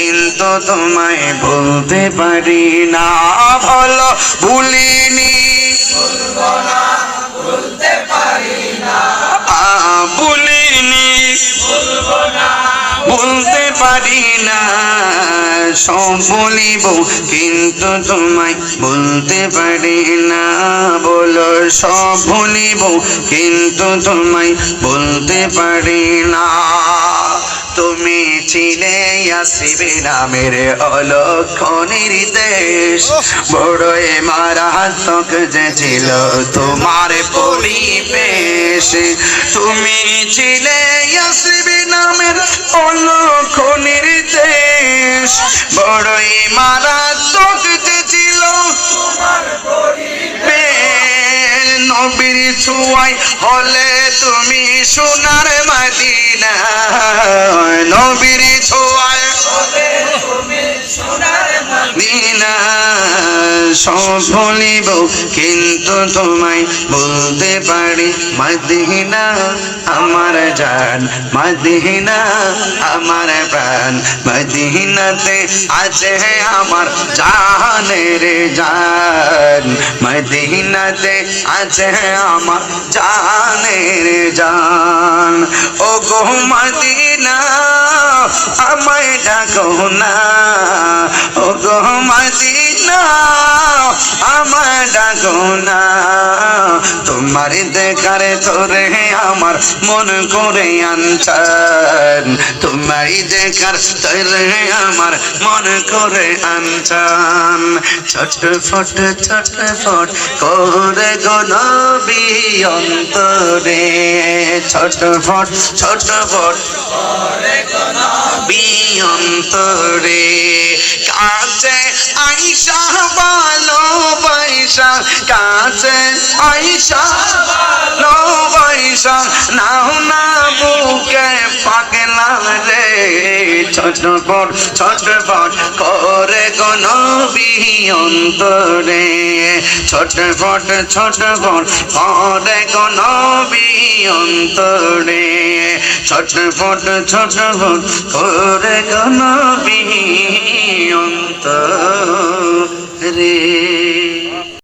কিন্তু তোমায় বলতে পারি না, বলো ভুলিনি। ভুলিনি। বলতে পারি না, সব বলিব, কিন্তু তোমায় বলতে পারি না, বলো সব ভুলিব কিন্তু তোমায় বলতে পারি না। তুমি চিনে আসিবে না নামের অলক্ষণের দেশ। বড়ই মারাত্মক যে ছিল তোমার পরিবেশ। তুমি চিনে আসিবে নামের অলক্ষণের দেশ। বড়ই মারাত্মক যে ছিল নবীর ছুয়াই হলে তুমি সোনার মাদিনা। দিনা সব ভুলিব, কিন্তু তোমায় বলতে পারি, মাদিনা আমার জান, মাদিনা আমার প্রাণ, মদিনাতে আছে আমার জানের জান, মদিনাতে আছে আমার জানের জান। ও গো মদিনা, আমায় ডাকো না ও আমায় ডাকো না তোমার দেখার তোরে আমার মন করে আনচান তোমার দেখার তোরে আমার মন করে আনচান ছোট ফট ছোট ফট করে গনবি অন্তরে। ছোট ফট ছোট ফট অন্তরে। কাছে আইসা ভালো পয়সা কাছে আইসা ভালো পয়সা নাও না বুকে পাগলা রে। ছটপট ছটপট করে কোন অন্তরে। ছটপট ছটপট করে কোন অন্তরে। ছটপট ছটপট করে কোন অন্তরে। রে